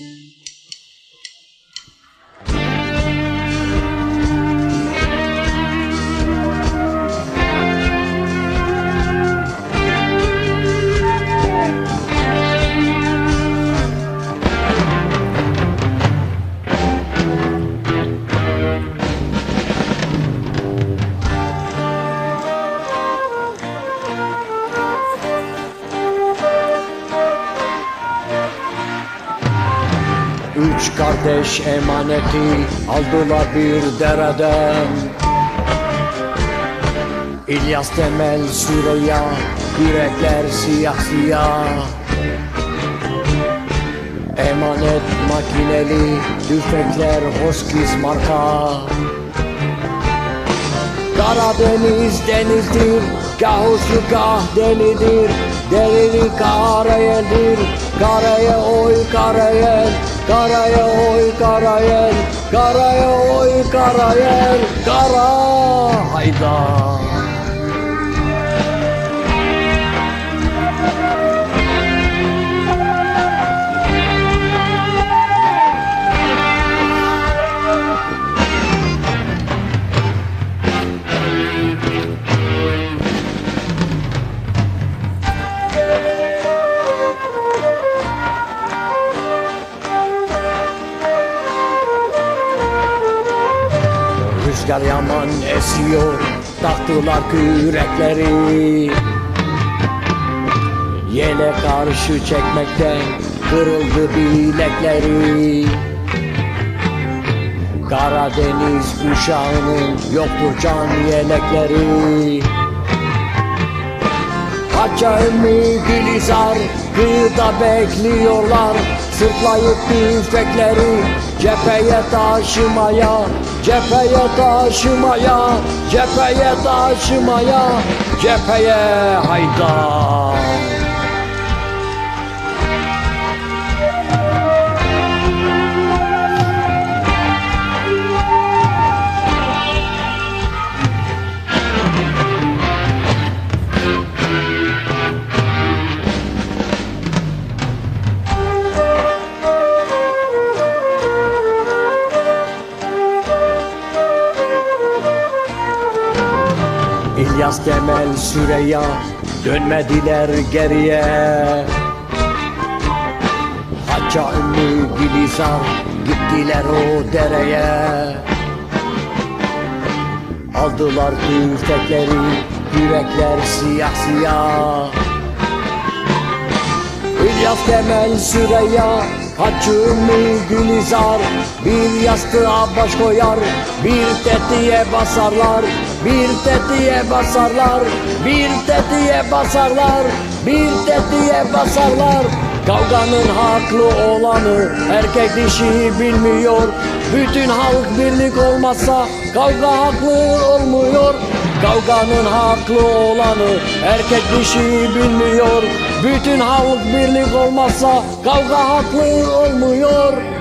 네. Üç kardeş emaneti aldılar bir dereden. İlyas Temel Süreyya Yürekler siyah siyah. Emanet makineli tüfekler Hoskiz marka. Karadeniz denizdir Gah uslu gah delidir Delili karayeldir. Karaya oy karayel. Karaya oy karayel. Karaya oy karayel. Kara hayda Rüzgar yaman esiyor Taktılar kürekleri. Yele karşı çekmekten Kırıldı bilekleri. Karadeniz uşağının Yoktur can yelekleri Ümmü Gülizar Kıyıda bekliyorlar. Sırtlayıp tüfekleri Cepheye taşımaya Cepheye taşımaya Cepheye taşımaya Cepheye hayda İlyas Temel Süreyya dönmediler geriye. Haça Ümmü Gülizar gittiler o dereye. Aldılar tüfekleri yürekler siyah siyah. İlyas Temel Süreyya Haçı Ümmü Gülizar Bir yastığa baş koyar Bir tetiğe basarlar Bir tetiğe basarlar Bir tetiğe basarlar Bir tetiğe basarlar. Kavganın haklı olanı Erkek dişi bilmiyor. Bütün halk birlik olmazsa Kavga haklı olmuyor. Kavganın haklı olanı erkek dişi bilmiyor Bütün halk birlik olmazsa kavga haklı olmuyor